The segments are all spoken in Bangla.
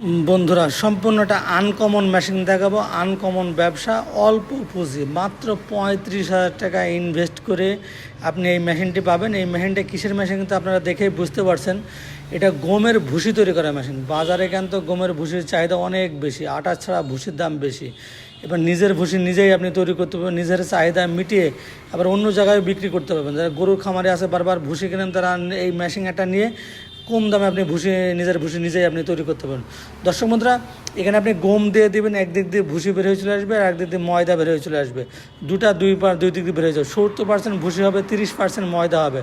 বন্ধুরা, সম্পূর্ণটা আনকমন মেশিন দেখাবো। আনকমন ব্যবসা, অল্প পুঁজি, মাত্র পঁয়ত্রিশ হাজার টাকা ইনভেস্ট করে আপনি এই মেশিনটি পাবেন। এই মেশিনটা কিসের মেশিন কিন্তু আপনারা দেখেই বুঝতে পারছেন। এটা গমের ভুসি তৈরি করা মেশিন বাজারে কিন্তু গমের ভুসির চাহিদা অনেক বেশি, আটা ছাড়া ভুসির দাম বেশি। এবার নিজের ভুসি নিজেই আপনি তৈরি করতে পারবেন, নিজের চাহিদা মিটিয়ে আবার অন্য জায়গায় বিক্রি করতে পারবেন। যারা গরুর খামারে আছে, বারবার ভুসি কেনেন, তারা এই মেশিন একটা নিয়ে কম দামে আপনি ভুসি নিজের ভুসি নিজেই আপনি তৈরি করতে পারেন। দর্শক বন্ধুরা, এখানে আপনি গম দিয়ে দিবেন, একদিক দিয়ে ভুসি বের হয়ে চলে আসবে আর একদিক দিয়ে ময়দা বের হয়ে চলে আসবে। দুটা দুই দুই দিক দিয়ে বের হয়ে যাবে। সত্তর পার্সেন্ট ভুসি হবে, তিরিশ পার্সেন্ট ময়দা হবে।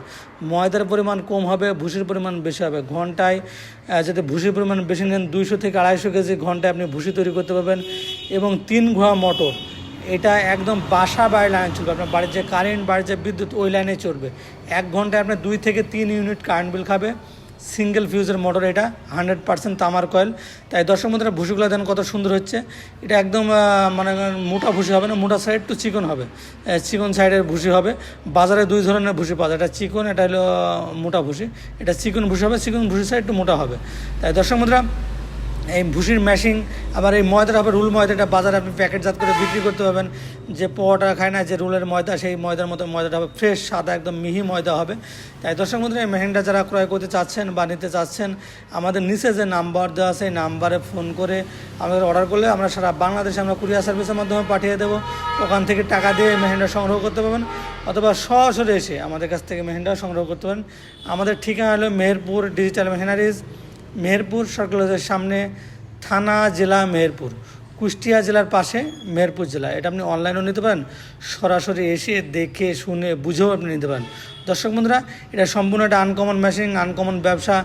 ময়দার পরিমাণ কম হবে ভুসির পরিমাণ বেশি হবে। ঘন্টায় যাতে ভুসির পরিমাণ বেশি নেন, দুইশো থেকে আড়াইশো কেজি ঘন্টায় আপনি ভুসি তৈরি করতে পারবেন। এবং তিন ঘোড়া মোটর, এটা একদম বাসা বাড়ি লাইন চলবে। আপনার বাড়ির যে কারেন্ট বাড়ির যে বিদ্যুৎ, ওই লাইনে চলবে। এক ঘন্টায় আপনার দুই থেকে তিন ইউনিট কারেন্ট বিল খাবে। সিঙ্গেল ফিউজের মোটর এটা, হান্ড্রেড পার্সেন্ট তামার কয়েল। তাই দর্শক মধ্যে ভুসিগুলো দেন কত সুন্দর হচ্ছে। এটা একদম মানে মোটা ভুসি হবে না, মোটা সাইড একটু চিকন হবে। চিকন সাইডের ভুসি হবে। বাজারে দুই ধরনের ভুসি পাওয়া যায়। এটা চিকন, এটা হলো মোটা ভুসি। এটা চিকন ভুসি হবে, চিকন ভুসি সাইড একটু মোটা হবে। তাই দর্শক মুদ্রা এই ভুসির মেশিন আবার এই ময়দাটা হবে, রুল ময়দাটা বাজারে আপনি প্যাকেটজাত করে বিক্রি করতে পারবেন। যে পোয়াটা খায় না, যে রুলের ময়দা, সেই ময়দার মতো ময়দাটা হবে ফ্রেশ সাদা, একদম মিহি ময়দা হবে। তাই দর্শক বন্ধুরা, এই মেশিনটা যারা ক্রয় করতে চাচ্ছেন বা নিতে চাচ্ছেন, আমাদের নিচে যে নাম্বার দেওয়া আছে, এই নাম্বারে ফোন করে আমাদের অর্ডার করলে আমরা সারা বাংলাদেশে আমরা কুরিয়ার সার্ভিসের মাধ্যমে পাঠিয়ে দেবো। ওখান থেকে টাকা দিয়ে মেশিনটা সংগ্রহ করতে পারবেন, অথবা সরাসরি এসে আমাদের কাছ থেকে মেশিনটা সংগ্রহ করতে পারেন। আমাদের ঠিকানা হলো মেহেরপুর ডিজিটাল মেশিনারিজ মেহেরপুর সরকারের সামনে থানা জেলা মেহেরপুর, কুষ্টিয়া জেলার পাশে মেহেরপুর জেলা। এটা আপনি অনলাইনেও নিতে পারেন, সরাসরি এসে দেখে, শুনে, বুঝেও আপনি নিতে পারেন। দর্শক বন্ধুরা, এটা সম্পূর্ণ একটা আনকমন মেশিন আনকমন ব্যবসা।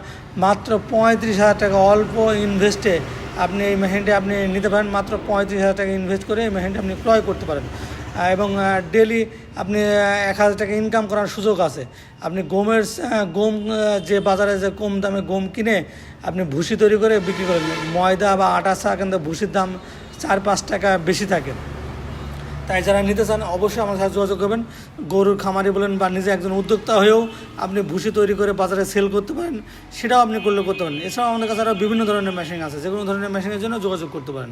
মাত্র পঁয়ত্রিশ হাজার টাকা অল্প ইনভেস্টে আপনি এই মেশিনটা আপনি নিতে পারেন। মাত্র পঁয়ত্রিশ হাজার টাকা ইনভেস্ট করে এই মেশিনটা আপনি ক্রয় করতে পারেন। এবং ডেলি আপনি এক হাজার টাকা ইনকাম করার সুযোগ আছে। আপনি গমের গম যে বাজারে যে কম দামে গম কিনে আপনি ভুসি তৈরি করে বিক্রি করেন। ময়দা বা আটা চা কিন্তু ভুসির দাম চার, পাঁচ টাকা বেশি থাকে। তাই যারা নিতে চান অবশ্যই আমার সাথে যোগাযোগ করবেন। গরুর খামারি বলেন বা নিজে একজন উদ্যোক্তা হয়েও আপনি ভুসি তৈরি করে বাজারে সেল করতে পারেন, সেটাও আপনি করলে করতে পারেন। এছাড়াও আমাদের কাছে আরও বিভিন্ন ধরনের মেশিন আছে। যে কোনো ধরনের মেশিনের জন্য যোগাযোগ করতে পারেন।